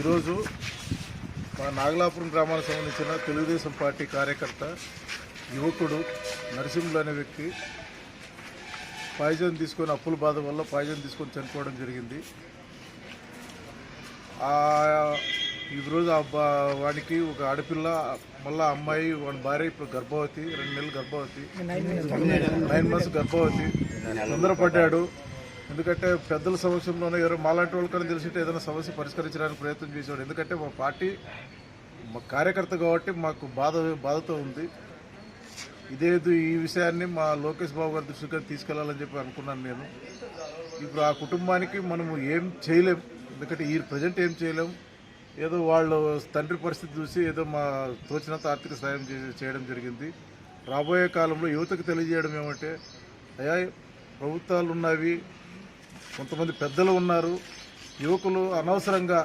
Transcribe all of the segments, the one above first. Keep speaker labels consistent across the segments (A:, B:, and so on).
A: ఈరోజు మా నాగలాపురం గ్రామానికి సంబంధించిన తెలుగుదేశం పార్టీ కార్యకర్త యువకుడు నరసింహులు అనే వ్యక్తి పాయిజన్ తీసుకొని అప్పుల బాధ వల్ల పాయిజన్ తీసుకొని చనిపోవడం జరిగింది. ఆ ఈరోజు వానికి ఒక ఆడపిల్ల మళ్ళా అమ్మాయి వాడి భార్య ఇప్పుడు గర్భవతి రెండు నెలలు గర్భవతి. నైన్ మంత్స్ గర్భవతి. తొందరపడ్డాడు. ఎందుకంటే పెద్దల సమక్షంలోనే ఎవరో మాలాంటి వాళ్ళకన్నా తెలిసింటే ఏదైనా సమస్య పరిష్కరించడానికి ప్రయత్నం చేసేవాడు. ఎందుకంటే మా పార్టీ మా కార్యకర్త కాబట్టి మాకు బాధ బాధతో ఉంది. ఇదేదో ఈ విషయాన్ని మా లోకేష్ బాబు గారి దృష్టికి తీసుకెళ్ళాలని చెప్పి అనుకున్నాను నేను. ఇప్పుడు ఆ కుటుంబానికి మనము ఏం చేయలేం. ఎందుకంటే ఈ ప్రజెంట్ ఏం చేయలేం. ఏదో వాళ్ళు తండ్రి పరిస్థితి చూసి ఏదో మా తోచినంత ఆర్థిక సాయం చేయడం జరిగింది. రాబోయే కాలంలో యువతకు తెలియజేయడం ఏమంటే అయా ప్రభుత్వాలు ఉన్నవి కొంతమంది పెద్దలు ఉన్నారు యువకులు అనవసరంగా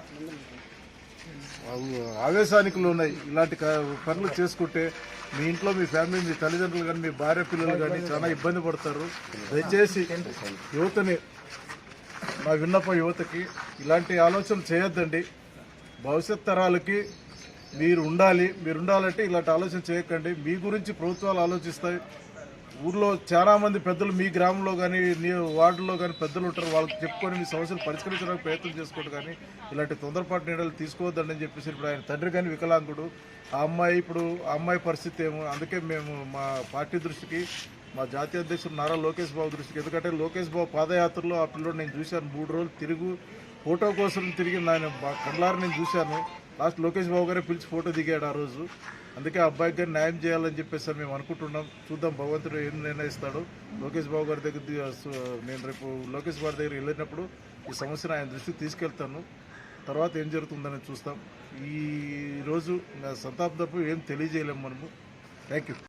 A: ఆవేశానికి ఉన్నాయి. ఇలాంటి పనులు చేసుకుంటే మీ ఇంట్లో మీ ఫ్యామిలీ మీ తల్లిదండ్రులు కానీ మీ భార్య పిల్లలు కానీ చాలా ఇబ్బంది పడతారు. దయచేసి యువతని నా విన్నప్ప యువతకి ఇలాంటి ఆలోచన చేయొద్దండి. భవిష్యత్ తరాలకి మీరు ఉండాలి. మీరు ఉండాలంటే ఇలాంటి ఆలోచన చేయకండి. మీ గురించి ప్రభుత్వాలు ఆలోచిస్తాయి. ఊర్లో చాలా మంది పెద్దలు మీ గ్రామంలో కానీ మీ వార్డులో కానీ పెద్దలు ఉంటారు. వాళ్ళకి చెప్పుకొని మీ సమస్యలు పరిష్కరించడానికి ప్రయత్నం చేసుకోండి కానీ ఇలాంటి తొందరపాటు నిర్ణయాలు తీసుకోవద్దని చెప్పేసి ఇప్పుడు ఆయన తండ్రి కానీ వికలాంగుడు ఆ అమ్మాయి ఇప్పుడు ఆ అమ్మాయి పరిస్థితి ఏమో అందుకే మేము మా పార్టీ దృష్టికి మా జాతీయ అధ్యక్షుడు నారా లోకేష్ బాబు దృష్టికి ఎందుకంటే లోకేష్ బాబు పాదయాత్రలో ఆ నేను చూశాను మూడు రోజులు తిరుగు ఫోటో కోసం తిరిగి నేను బా- కళ్ళారు నేను చూశాను. లాస్ట్ లోకేష్ బాబు గారే పిలిచి ఫోటో దిగాడు ఆ రోజు. అందుకే ఆ అబ్బాయికి గారు న్యాయం చేయాలని చెప్పేసి మేము అనుకుంటున్నాం. చూద్దాం భగవంతుడు ఏం నిర్ణయిస్తాడు. లోకేష్ బాబు గారి దగ్గర నేను రేపు లోకేష్ బాబు దగ్గర వెళ్ళినప్పుడు ఈ సమస్యను ఆయన దృష్టికి తీసుకెళ్తాను. తర్వాత ఏం జరుగుతుందని చూస్తాం. ఈ రోజు నా సంతాపం తప్ప ఏం తెలియజేయలేము మనము. Thank you